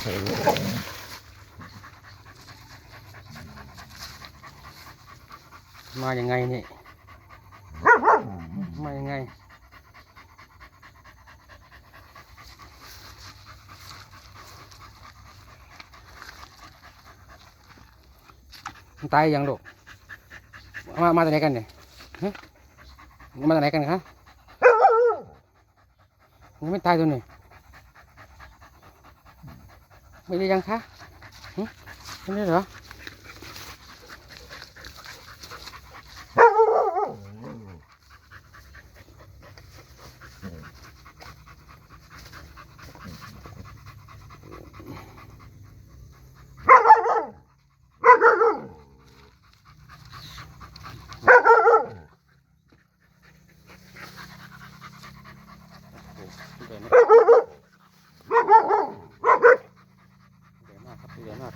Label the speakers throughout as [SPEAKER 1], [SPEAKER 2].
[SPEAKER 1] มายังไงเนี่ยมายังไง ตายยังลูกมา มาจากไหนกันเนี่ยมาจากไหนกันคะยังไม่ตายตัวนี่ ไม่ได้ยังคะหึไม่ได้เหรอ เดือดมากเดือดมากครับเดือดมาก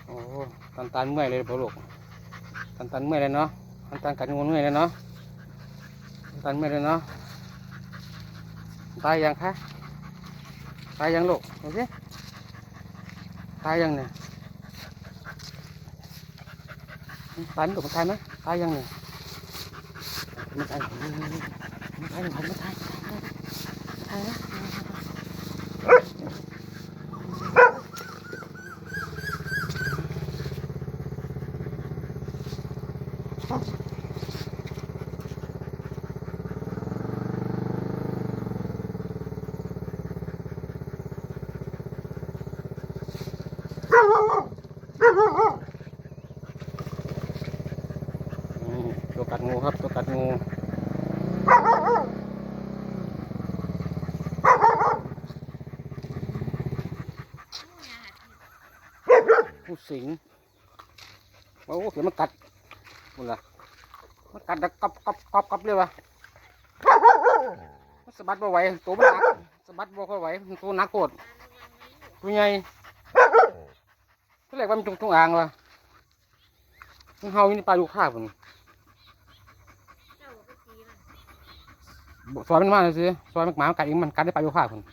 [SPEAKER 1] โอ้ตันตันเมื่อยเลยพ่อลูกตันตันเมื่อยเลยเนาะตันตันกัดงูเมื่อยเลยเนาะตันตันเมื่อยเลยเนาะตายยังคะตายยังลูกดูสิตายยังเนี่ยตายไหมลูกมันตายไหมตายยังเนี่ยไม่ตายไม่ตายไม่ตายไม่ตายไม่ตายนะ อืม ตัวกัดงูครับ ตัวกัดงูผู้สิง โอ้เดี๋ยวมันกัด หมดละมันกัดแล้วกับกับกับกับเลยวะมันสะบัดบ่ไหวตัวมันหนักสะบัดบ่ค่อยไหวมันตัวหนักโคตรตัวใหญ่ก็เรียกว่ามันจงจงอ่างวะมันเฮาอยู่ในป่าอยู่ข้าพุ่น
[SPEAKER 2] เจ้าก็ไปตีมัน
[SPEAKER 1] ซอยมันมาเลยสิซอยมันหมามันกัดเองมันกัดได้ปลาโยคะคน
[SPEAKER 2] เ